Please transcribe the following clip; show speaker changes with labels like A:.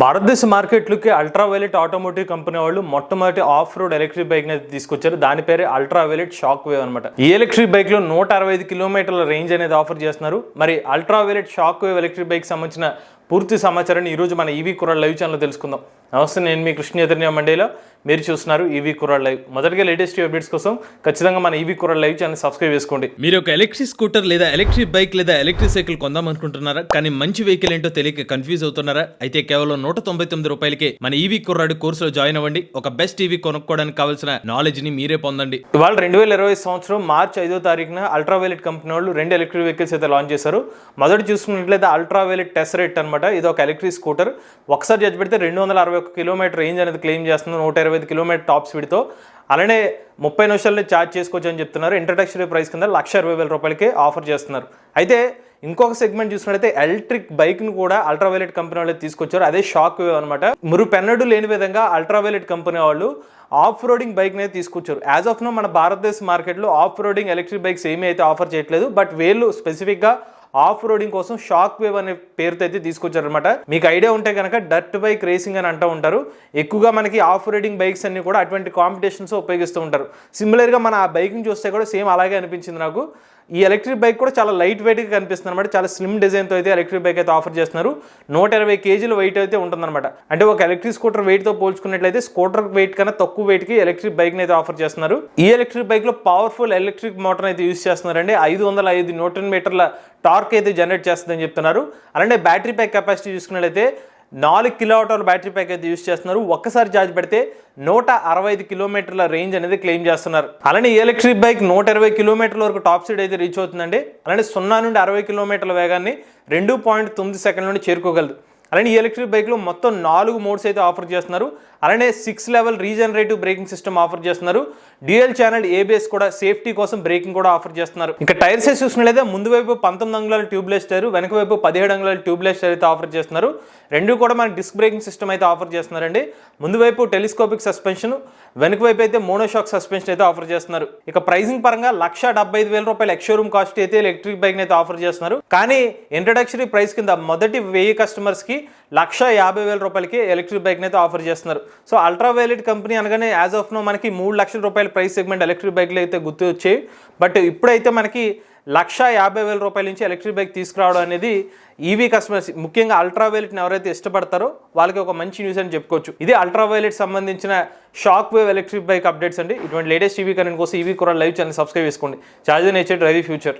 A: భారతదేశ మార్కెట్లకి Ultraviolette automotive company వాళ్ళు మొట్టమొదటి ఆఫ్ రోడ్ ఎలక్ట్రిక్ బైక్ని తీసుకొచ్చారు. దాని పేరే అల్ట్రా వైలెట్ షాక్ వేవ్ అనమాట ఈ ఎలక్ట్రిక్ బైక్లో నూట అరవై ఐదు కిలోమీటర్ల రేంజ్ అనేది ఆఫర్ చేస్తున్నారు. మరి Ultraviolette shock wave electric bike సంబంధించిన పూర్తి సమాచారాన్ని ఈ రోజు మన ఈవీ కుర్రాడ్ లైవ్ ఛానల్ తెలుసుకుందాం. నమస్తే నేను మీ కృష్ణ చైతన్య మండేలో. మీరు చూస్తున్నారు ఈవీ కుర్రాడ్ లైవ్. మొదటిగా లేటెస్ట్ అప్డేట్స్ కోసం ఖచ్చితంగా మన EV Kurrad live channel subscribe చేసుకోండి.
B: మీరు ఒక ఎలక్ట్రిక్ స్కూటర్ లేదా ఎలక్ట్రిక్ బైక్ లేదా ఎలక్ట్రిక్ సైకిల్ కొందాం అనుకుంటున్నారా కానీ మంచి వెహికల్ ఏంటో తెలియక కన్ఫ్యూజ్ అవుతున్నారా? అయితే కేవలం నూట తొంభై తొమ్మిది రూపాయలకే మన ఈవీ కుర్రాడు కోర్సులో జాయిన్ అవ్వండి. ఒక బెస్ట్ ఈవీ కొనుక్కోవడానికి కావాల్సిన నాలెడ్జ్ని మీరే పొందండి.
A: ఇవాళ రెండు వేల ఇరవై సంవత్సరం మార్చి ఐదో తారీఖున అల్ట్రా వైలెట్ కంపెనీ వాళ్ళు రెండు ఎలక్ట్రిక్ వెహికల్స్ అయితే లాంచ్ చేశారు. మొదటి చూసుకున్నట్లయితే అల్ట్రా వైలెట్ టెసరెట్ అనమాట ఇది ఒక ఎలక్ట్రిక్ స్కూటర్. ఒకసారి జడ్జి పెడితే రెండు వందల అరవై ఒక కిలోమీటర్ రేంజ్ అనేది క్లెయిమ్ చేస్తుంది. నూట ఇరవై ఐదు కిలోమీటర్ టాప్ స్పీడ్తో అలానే ముప్పై నిమిషాలని ఛార్జ్ చేసుకోవచ్చు అని చెప్తున్నారు. ఇంట్రడక్షరీ ప్రైస్ కింద లక్ష ఇరవై వేల రూపాయలకే ఆఫర్ చేస్తున్నారు. అయితే ఇంకొక సెగ్మెంట్ చూసినట్టయితే ఎలక్ట్రిక్ బైక్ను కూడా అల్ట్రా వైలెట్ కంపెనీ వాళ్ళు తీసుకొచ్చారు. అదే షాక్ వేవ్ అనమాట. మురు పెన్నడు లేని విధంగా అల్ట్రావైలెట్ కంపెనీ వాళ్ళు ఆఫ్ రోడింగ్ బైక్ అనేది తీసుకొచ్చారు. యాజ్ ఆఫ్ నో మన భారతదేశ మార్కెట్లో ఆఫ్ రోడింగ్ ఎలక్ట్రిక్ బైక్స్ ఏమీ అయితే ఆఫర్ చేయట్లేదు. బట్ వీళ్ళు స్పెసిఫిక్గా ఆఫ్ రోడింగ్ కోసం షాక్ వేవ్ అనే పేరుతో అయితే తీసుకొచ్చారనమాట మీకు ఐడియా ఉంటే కనుక డర్ట్ బైక్ రేసింగ్ అని అంటూ ఉంటారు. ఎక్కువగా మనకి ఆఫ్ రోడింగ్ బైక్స్ అన్ని కూడా అటువంటి కాంపిటీషన్స్ ఉపయోగిస్తూ ఉంటారు. సిమిలర్గా మన ఆ బైక్ని చూస్తే కూడా సేమ్ అలాగే అనిపించింది నాకు. ఈ ఎలక్ట్రిక్ బైక్ కూడా చాలా లైట్ వెయిట్గా కనిపిస్తుంది అనమాట చాలా స్లిమ్ డిజైన్తో అయితే ఎలక్ట్రిక్ బైక్ అయితే ఆఫర్ చేస్తున్నారు. నూట ఇరవై కేజీల వెయిట్ అయితే ఉంటుందన్నమాట. అంటే ఒక ఎలక్ట్రిక్ స్కూటర్ వెయిట్తో పోల్చుకున్నట్లయితే స్కూటర్ వెయిట్ కన్నా తక్కువ వెయిట్కి ఎలక్ట్రిక్ బైక్ని అయితే ఆఫర్ చేస్తున్నారు. ఈ ఎలక్ట్రిక్ బైక్లో పవర్ఫుల్ ఎలక్ట్రిక్ మోటార్ అయితే యూస్ చేస్తున్నారండి. ఐదు వందల ఐదు న్యూటన్ మీటర్ల టార్క్ అయితే జనరేట్ చేస్తుందని చెప్తున్నారు. అలానే బ్యాటరీ ప్యాక్ కెపాసిటీ చూసుకున్నట్లయితే నాలుగు కిలోమీటర్ల బ్యాటరీ ప్యాక్ అయితే యూస్ చేస్తున్నారు. ఒక్కసారి ఛార్జ్ పెడితే నూట అరవై ఐదు కిలోమీటర్ల రేంజ్ అనేది క్లెయిమ్ చేస్తున్నారు. అలానే ఎలక్ట్రిక్ బైక్ నూట ఇరవై కిలోమీటర్ల వరకు టాప్ స్పీడ్ అయితే రీచ్ అవుతుందండి. అలానే సున్నా నుండి అరవై కిలోమీటర్ల వేగాన్ని రెండు పాయింట్ తొమ్మిది సెకండ్ నుండి చేరుకోగలదు. అలానే ఈ ఎలక్ట్రిక్ బైక్లో మొత్తం నాలుగు మోడ్స్ అయితే ఆఫర్ చేస్తున్నారు. అలానే six level regenerative braking system offer చేస్తున్నారు. డ్యూయల్ ఛానల్ ఏబిఎస్ కూడా సేఫ్టీ కోసం బ్రేకింగ్ కూడా ఆఫర్ చేస్తున్నారు. ఇంకా టైర్స్ చూసినట్లయితే ముందు వైపు పంతొమ్మిది అంగుళాల ట్యూబ్లెస్ టైర్ వెనక వైపు పదిహేడు అంగుళాల ట్యూబ్లెస్ టైర్ అయితే ఆఫర్ చేస్తున్నారు. రెండు కూడా మనకి డిస్క్ బ్రేకింగ్ సిస్టమ్ అయితే ఆఫర్ చేస్తున్నారండి. ముందు వైపు టెలిస్కోపిక్ సస్పెన్షన్ వెనక వైపు అయితే మోనోషాక్ సస్పెన్షన్ అయితే ఆఫర్ చేస్తున్నారు. ఇక ప్రైసింగ్ పరంగా లక్ష డెబ్బై ఐదు వేల రూపాయల ఎక్స్షోరూమ్ కాస్ట్ అయితే ఎలక్ట్రిక్ బైక్ అయితే ఆఫర్ చేస్తున్నారు. కానీ ఇంట్రడక్షరీ ప్రైస్ కింద మొదటి వెయ్యి కస్టమర్స్కి లక్ష యాభై వేల రూపాయలకి ఎలక్ట్రిక్ బైక్ని అయితే ఆఫర్ చేస్తున్నారు. సో అల్ట్రా వైలెట్ కంపెనీ అనగానే యాజ్ ఆఫ్ నో మనకి మూడు లక్షల రూపాయల ప్రైస్ సెగ్మెంట్ ఎలక్ట్రిక్ బైక్లు అయితే గుర్తు వచ్చాయి. బట్ ఇప్పుడైతే మనకి లక్ష యాభై వేల రూపాయల నుంచి ఎలక్ట్రిక్ బైక్ తీసుకురావడం అనేది ఈవీ కస్టమర్స్ ముఖ్యంగా అల్ట్రా వైలెట్ని ఎవరైతే ఇష్టపడతారో వాళ్ళకి ఒక మంచి న్యూస్ అని చెప్పుకోవచ్చు. ఇది అల్ట్రా వైలెట్ సంబంధించిన shock wave electric bike updates అండి. ఇటువంటి లేటెస్ట్ ఈవీ కరెంట్ కోసం ఈవీ కూడా లైవ్ ఛానల్ సబ్స్క్రైబ్ చేసుకోండి. Charge nature drive future